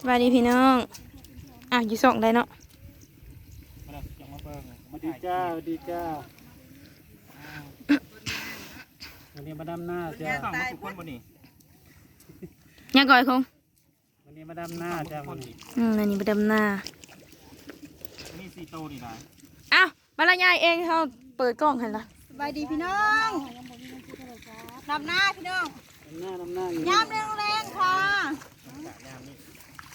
สวัสดีพี่น้อง อะอยู่ส่องได้เนาะดีจ้าดีจ้าวันนี้มาดำหน้าจ้าสองมาทุกคนบนนี้ยังก่อยคงวันนี้มาดำหน้าจ้าวันนี้อืมอันนี้ไปดำนามีสี่โตนี่นะอ้าวบรรยายเองเขาเปิดกล้องเห็นละสบายดีพี่น้องนำหน้าพี่น้องดำหน้าดำหน้าอยู่ยามแรงแรงๆค่ะ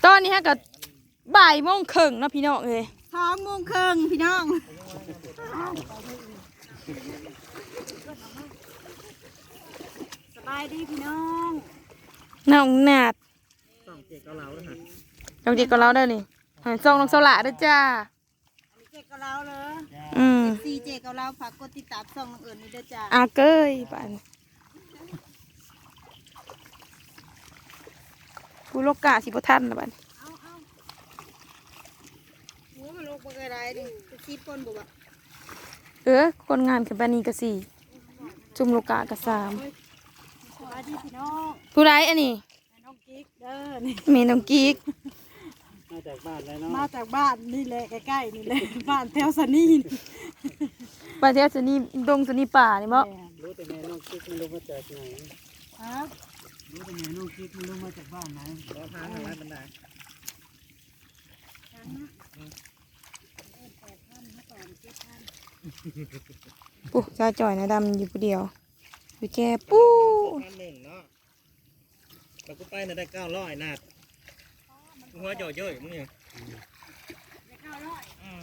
ตอนนี้ฮะกับบ่ายโมงครึ่งเนาะพี่น้องเลยท้องโมงครึ่งพี่น้องสบายดีพี่น้องน้องนาดสองเจ็ดเก้าเหลาแล้วฮะน้องดีก็เล่าได้อนี่หันซองน้องสละด้วยจ้าอันนี้เจ๊กับเราเลยอืมซีเจ๊กับเราฝากกดติดตามช่องน้องเอิญนี่ด้วยจ้าอาเกยบ้าน ผู้โลกกาสิบทันนะบ้านเอาเอาโอ้มันลงไปอะไรดิจะซีปนบุบะเออ คนงานกับบ้านนี้ก็สี่ จุ่มโลกกาก็สามสวัสดีพี่น้องผู้ไรอันนี้แม่น้องกิ๊กเด้อนี่มีน้องกิ๊กมาจากบ้านเลยเนาะมาจากบ้านนี่แหละใกล้ๆนี่แหละบ้านแถวสนีนประเทศสนีดงสนีป่านี่มั้งรู้แต่แม่น้องคิดไม่รู้มาจากไหนครับ รู้แต่แม่น้องคิดไม่รู้มาจากบ้านไหนรอพางอะไรบันไดปุ๊ซาจ่อยนะดำอยู่ผู้เดียวอยู่แก่ปู้พันหนึ่งเนาะเราก็ไปน่ะได้เก้าร้อยนาดหัวเยอะเยอะมึงเนี่ยอืม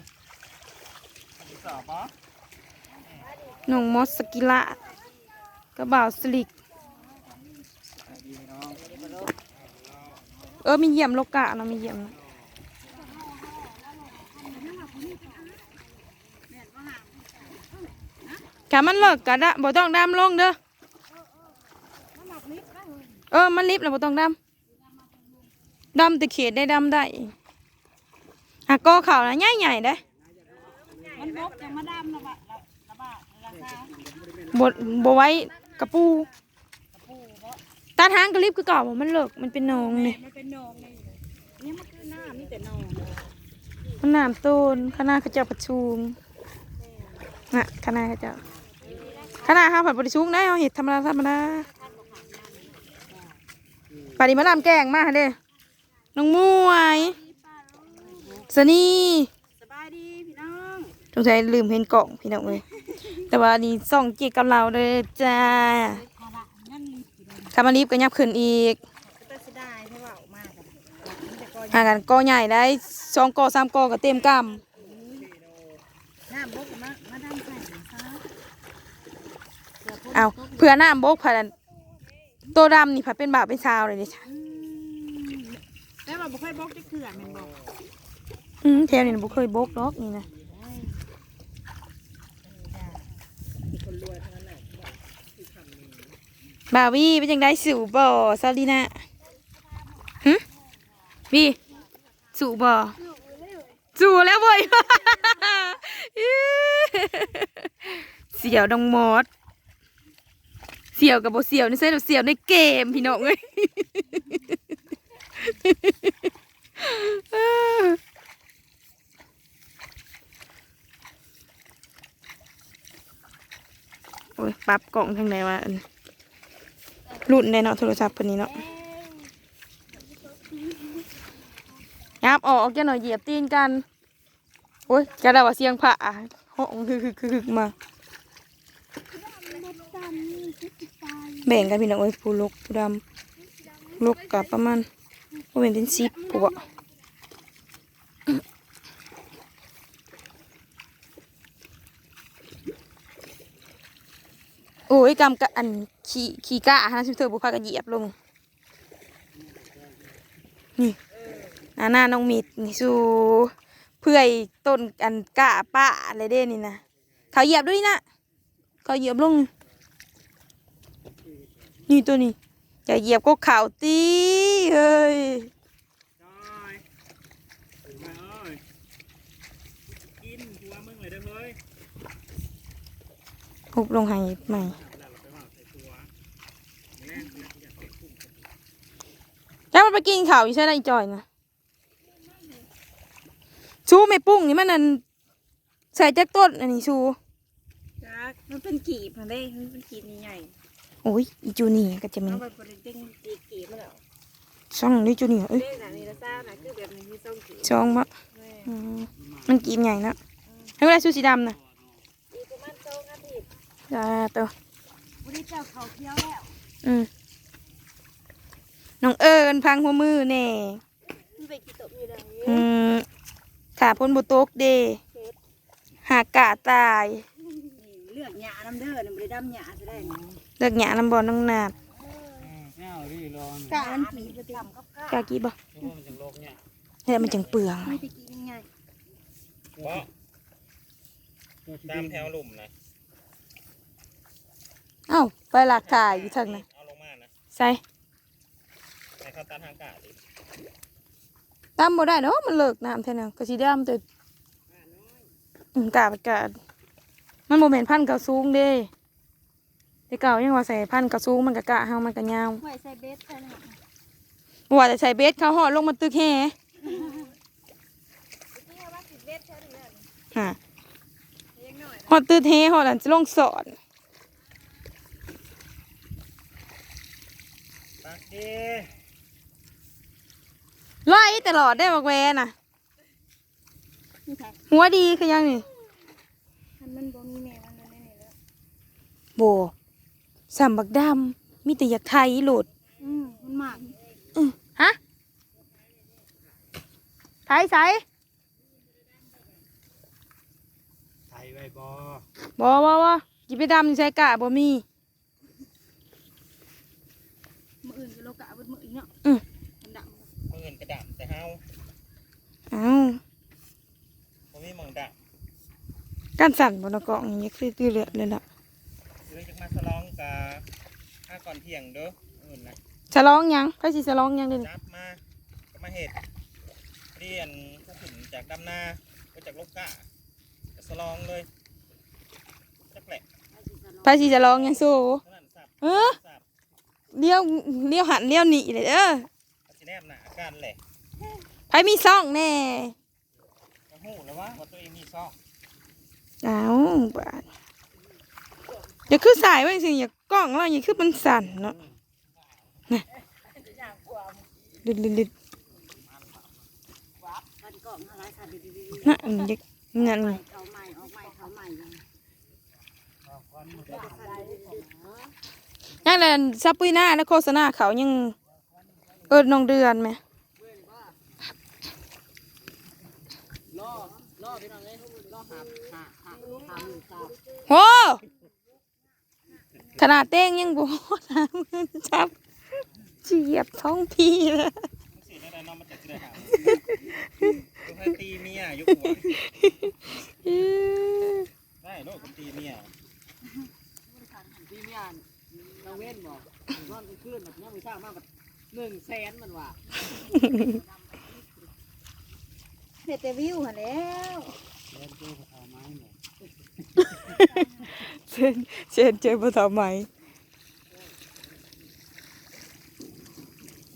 สอบปะน้องมอสสกิละกระบ่าวสลิก เออมีเยี่ยมโลกะเนาะมีเยี่ยมนะแค่มันเลิกกะดะบ่ต้องดำลงเด้อเออมันลิฟต์แล้วบ่ต้องดำดำแต่เขตได้ดำได้หากกอเข่านะใหญ่ใหญ่ๆได้มันบกยังมาดำนะบะละบะราคาบดบไว้กระปู ตาทางกระลิบคือเก่าบ่มันเลิกมันเป็นหนองนี่มันเป็นหนองนี่นี่มันคือหน้ามีแต่หนองมันน้ำต้นคณะเขาเจ้าประชุมน่ะคณะเขาเจ้าคณะห้าผัดประชุมได้เอาเห็ดธรรมดาธรรมดาป่านนี้มาลำแกงมาเด้น้องมวยสนี่สบายดีพี่น้องสงสัยลืมเห็นกล่องพี่น้องเลยแต่ว่านี่ส่องเกียกับเราเลยจ้า คามารีบก็ยับขึ้นอีกก็เสียดายที่ว่าออกมากันมันจะก็ห่างกันกอใหญ่ได้สองกอสามกอก็เต็มกน้ำบกมามาดำใส่ซะำเอาเพื่อน้ำบกผ่านตัวดำนี่ผ่าเป็นบ่าวเป็นชาวเลยนี่จ้ะแต่ว่าบ่ค่อยบกจะเขื่อนแมันบอกอืมแถวนี้น่ะบ่เคยบกหรอกนี่นะ บ่าววีเป็นยังได้สู่บ่อซาลีน่าหึวีสู่บ่อสู่แล้วเว้ยเสี่ยวดองมอดเสี่ยวกับบ่เสี่ยวนี่ใช่หรอเสี่ยวในเกมพี่น้องเอ้ยโอ้ยปรับกล่องทางไหนวะ รุ่นได้เนาะโทรศัพท์คนนี้เนาะยับออกจะหน่อยเหยียบตีนกัน โอ้ยจะได้ว่าเสียงผ่าห้องคือคือคือมา แบ่งกันพี่น้องเอ้ยผู้ลกผู้ดำลกกับประมาณว่าเป็นเป็นสิบผู้บ่ โอ้ยกำกับอันขี่ขี่กะฮะชิเธอบุพากันเหยียบลง นี่อาหน้าน้องมิดนี่สูเพื่อยต้นอันกะป้าอะไรเด้นี่นะเขาเหยียบด้วยนะเขาเหยียบลง นี่ตัวนี้อย่าเหยียบก็ข่าวตีเฮ้ย จอยมาเอ้ยกินหัวมึงเลยเด้อเฮ้ย หุบลงใหายใหม่เวลาเราไปว่าใส่ตัวแม่งอยากอยากเก็บกุ้งจะามันไปกินข้าวอยู่ใช่ไหมอีจอยนะชูไม่ปุ้งนี่มันนั่นใส่จักต้นอันนี้ชูจักมันเป็นกีบมันได้มันเป็นกีบใหญ่โอ้ยอีจูนี่ก็จะมีเอาไปบริดึงกีบกีบมาแล้วช่องนี่จูนี่เอ้ยเล่นน่ะนี่ละซ่าน่ะคือแบบนี้มีส่งกีบช่องมะแม่อืมมันกินใหญ่นะให้เวลาชูสีดำนะ อีกประมาณ2อาทิตย์ จ้าตัววันนี้เจ้าเขาเคี้ยวแล้วอืมน้องเอิญพังหัวมือแน่มันไปกี่ตบอยู่ดังนี้อืมขาพ้นบโตกเดหากกะตายนี่เลือกหญ้าน้ำเด้อนี่บ่ได้ดำหญ้าซะได้นี่เลิกหยาน้ำบอลน้องนาดแง่รีรอนกะมันกีบบ่ติกับกะกากีบ่เพราะว่ามันจะโลกเนี่ยเฮ้ยมันจังเปลืองมีแต่กีบใหญ่เพราะตัวที่ตามแถวหลุมนะ เอ้าไปหลักถ่ายอยู่ทางนั้นเอาลงมานะใส่ให้เขาตัดทางกาดดิตามบ่ได้เนาะมันเลิกน้ำแท้น่ะก็สิดำแต่อืมกาบกาดมันบ่แม่นพันธุ์เก่าสูงเด้แต่เก่ายังว่าใส่พันธุ์เก่าสูงมันก็กะเฮามันก็ยาวไว้ใส่เบ็ดใส่น่ะบ่ว่าแต่ใส่เบสเขาห่อลงมาตึกแห่นี่ว่าสิเบ็ดแค่นี้แหละฮะยังน้อยห่อตึกแห่ห่อหลังจะลงสอน ปักดี ไล่ตลอดได้บักแวน่ะนี่ค่ะ หัวดีคือยังนี่มันมันบ่มีแม่มันนั่นนี่แล้วโบสามบักดำมีแต่อยากไทยโหลดอืมมันมากฮะไทยใสไทยไว้บอบ่บ่บ่จิไปดำนี่ใส่กะบ่มี มื้ออื่นก็โลกะเบิดมื้ออีกเนาะ อืม มันดัง มือเงินกระดำแต่เฮา เอ้า ผมมีหมองด การสั่นบนกล่องนี่คือตื้อเลือดเลยล่ะำเรื่องจะมาสลองกับข้าก่อนเที่ยงเด้ออื่นนะฉลองยังไปสิฉลองยังเด่นจับมาก็มาเห็ดเรียนผู้ขุนจากดำนาก็จากลูกกะก็สลองเลยจักแหละไปสิฉลองยังสู้เท่านั้นสับเออสับเลี้ยวเลี้ยวหันเลี้ยวหนีเลยเด้อก็สิแนมหนากันแหละไปมีซ่องแน่ก็หูแล้วว่าว่าตัวเองมีซอก เอาบาดอย่าคือสายไว้สิอย่ากล้องเราอย่าคือมันสั่นเนาะนะลิดลิดลิดมันก็มาหลายคันดีๆนะอันนี้นั่นๆเขาใหม่ออกใหม่เขาใหม่ยังนั่นแหละซับปุ้ยหน้าและโฆษณาเขายังเอิดนองเดือนไหมล่อล่อพี่น้องเลยล่อหาหา โหขนาดเต้งยังบหมดมือจับเจียบท้องพี่เลยสิได้ได้น้องมาจากที่ไหนหาลูกให้ตีเมียยุคหัวได้ลูกผมตีเมียที่เมียนเราเว้นบอกนอนกลางคืนแบบนี้มือสร้างมากแบบหนึ่งแสนมันว่ะเฮ็ดแต่วิวหั่นแล้ว เล่นเจ้าขาวไม้เนี่ยเช่นเช่นเจอปฐมไหม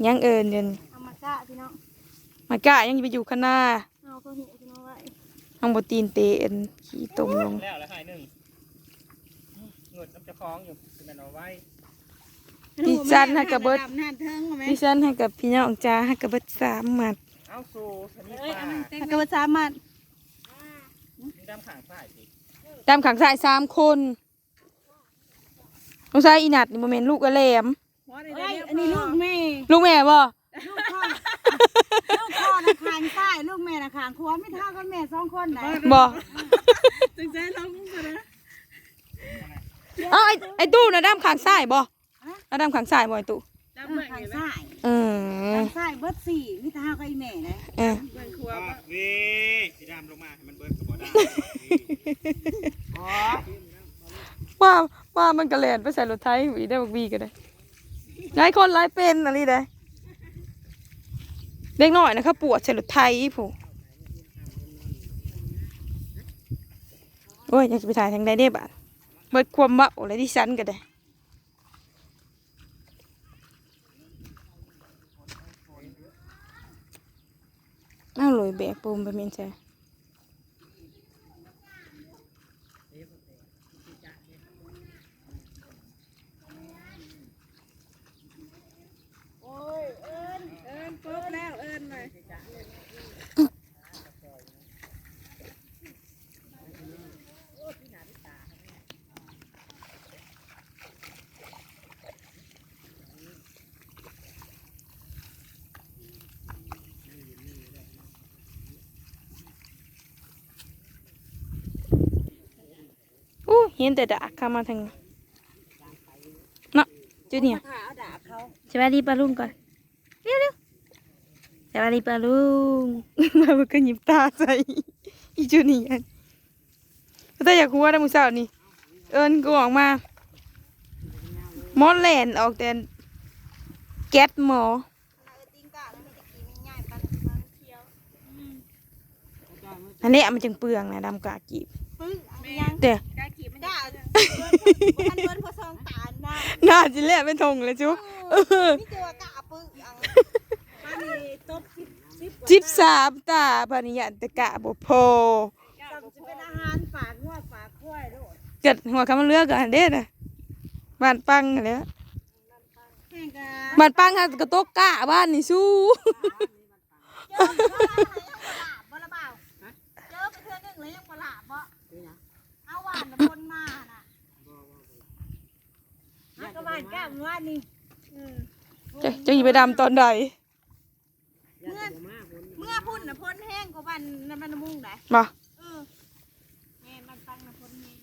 ยังเอินเดินเอามากะพี่น้องมากะยังไปอยู่ข้างหน้าเอาก็หิวพี่น้องไว้ห้องบตีนเตนขี้ตมลงแล้วแล้วหายหนึ่งเงินน้ำจะคล้องอยู่คือมันเอาไว้ดิฉันให้กับเบิดดำน้าเทิงเอาไหมดิฉันให้กับพี่น้องจ้าให้กับเบิดสามหมัดเอาสู่ชนิดเอ้ยปลาเอามันเต็มกระบะสามารถ มีดำขางใต้สิดำขังสายสามคนลูกชายอีนัดนี่โมเมนลูกกระแหลม เอ้ยอันนี้ลูกแม่ ลูกแม่บ่ลูกพ่อ ลูกพ่อนะคางใต้ลูกแม่นะคางขวาไม่เท่ากันแม่สองคนไหนบ่จึงใจร้องกูนะเอ้าไอ้ไอ้ตู้นะดำขังสายบ่นะดำขังสายบ่ไอ้ตู้คางใต้เออคางใต้เบิดสี่มิเท่ากับอีแม่นะเออวีสีดำลงมาให้มันเบิร์ดกับบ่ได้ ว่าว่ามันกระแลนไปใส่รถไทยวีได้บักบีก็ได้หลายคนหลายเป็นอะไรได้เด็กหน้อยนะครับปวดใส่รถไทยผู้โอ้ยอยากจะไปถ่ายทางใดได้บ้างเบิดความเบาอะไรที่ฉันก็ได้เลยแบกปูมไปเมนใช่ โอ้ยเอิญเอิญปุ๊บแล้วเอิญเลย อู้ เห็นแต่ดากเข้ามาทางนี้เนาะจุดเนี่ยขาเอาดาบเขาสวัสดีปลาลุงก่อนเร็วเร็วสวัสดีปลาลุงมาเบิ่งก็หยิบตาใส่อีจุดนี้อันแต่อยากหัวได้อมึงเศร้านี่ เอิญกูออกมามอดแลนออกแต่แก๊สหมอติงกาแล้วมีตะกี้มีง่ายปันมันเคี้ยวอันนี้มันจึงเปลืองนะดำกากีบปึ้งยังแต่ กาขีมันได้เบิ้ลมันเบิ้ลพอซองตาหน้าหน้าจิเละเป็นทงเลยจุ๊บเออนี่ตัวกะปึ้งยังอันนี้ตบสิบสิบจิบสามตาพานิยันตะกะบ่พอจะเป็นอาหารฝากงัวฝากควายด้วยเกิดหัวคำมันเลือกกันเด้น่ะบ้านปังนั่นแหล้วแห้งกะบ้านปังฮะกระตกกะบ้านนี่สู้ เจอเท่าไรยังปลาบ่ละเปล่าเจอไปเทื่อนึงแล้วยังปลาบ่เอาหวานบนมาน่ะฮักกะหวานก้ามว่านี่อืมจะจะหยิบไปดำตอนใดเมื่อเมื่อพุ่นน่ะพ่นแห้งกว่าวันนั้นมันมุ่งไหนบ่เออแม่มันตั้งน่ะพ่นแห้ง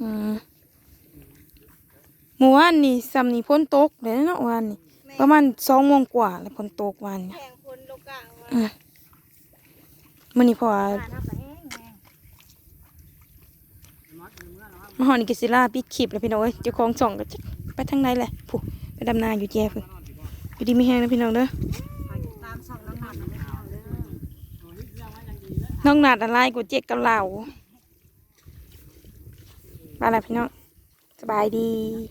อืมเมื่อวานนี่ซ้ำนี่พ้นตกเดี๋ยวเนาะวันนี่แม่ประมาณสองโมงกว่าแล้วพ้นตกวันเนี่ยแห้งพ่นโลกลางว่าอืมมันนี่พอ บ้านเฮาก็แห้งแห้ง มา หอนี่กิซิล่าปิดขีบแล้วพี่น้องเอ้ยเจ้าของส่องก็จะไปทางไหนแหละผู้ไปดำนาอยู่แย่เพิ่นอยู่ดีไม่แห้งนะพี่น้องเด้อตามช่องน้ำมันนะเอาอน้องนาดอะไรกูเจ็กกับเหลาไปละพี่น้องสบายดี